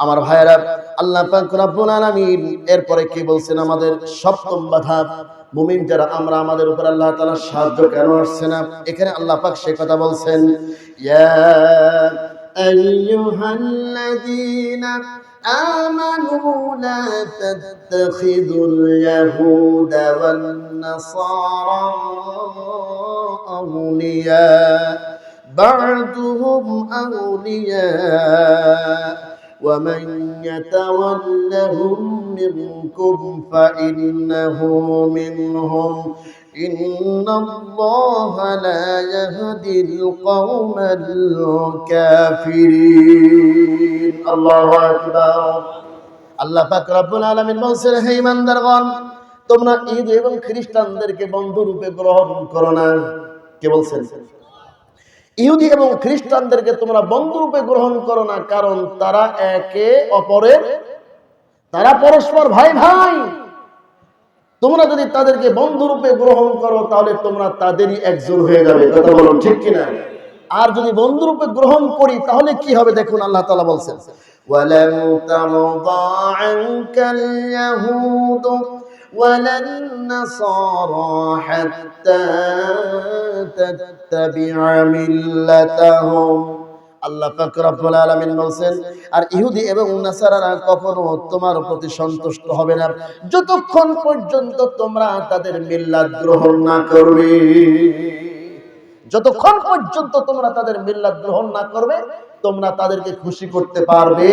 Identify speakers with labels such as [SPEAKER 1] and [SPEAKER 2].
[SPEAKER 1] আমার ভাইয়েরা আল্লাহ পাক রব্বুল আলামিন এরপরে কি বলছেন আমাদের সপ্তম বাধা মুমিন যারা আমরা আমাদের উপর আল্লাহ তাআলার সাহায্য কেন আসছে না এখানে আল্লাহ পাক সে কথা বলছেন ইয়া আইয়ুহাল্লাযীনা آمنوا لا تتخذوا اليهود والنصارى أولياء بعضهم أولياء ومن يتولهم منكم فإنه منهم إن الله لا يهدي القوم الكافرين الله أكبر আল্লাহ পাক রব্বুল আলামিন বলছেন হে ইমানদারগণ তোমরা ঈদ এবং খ্রিস্টানদেরকে বন্ধু রূপে গ্রহণ করো না কে বলছেন ইহুদি এবং খ্রিস্টানদেরকে তোমরা বন্ধুরূপে গ্রহণ করো না কারণ তারা একে অপরের তারা পরস্পর ভাই ভাই তোমরা যদি তাদেরকে বন্ধুরূপে গ্রহণ করো তাহলে তোমরা তাদেরই একজন হয়ে যাবে কথা বলো ঠিক কিনা আর যদি বন্ধুরূপে গ্রহণ করি তাহলে কি হবে দেখুন আল্লাহ তাআলা বলছেন ওয়ালান তারদা আনকাল ইয়াহুদ ولا النصارى حتى تتبع ملتهم আল্লাহ পাক রব্বুল আলামিন বলছেন আর ইহুদি এবং নাসারারা কখনো তোমার প্রতি সন্তুষ্ট হবে না যতক্ষণ পর্যন্ত তোমরা তাদের মিল্লাত গ্রহণ না করবে যতক্ষণ পর্যন্ত তোমরা তাদের মিল্লাত গ্রহণ না করবে তোমরা তাদেরকে খুশি করতে পারবে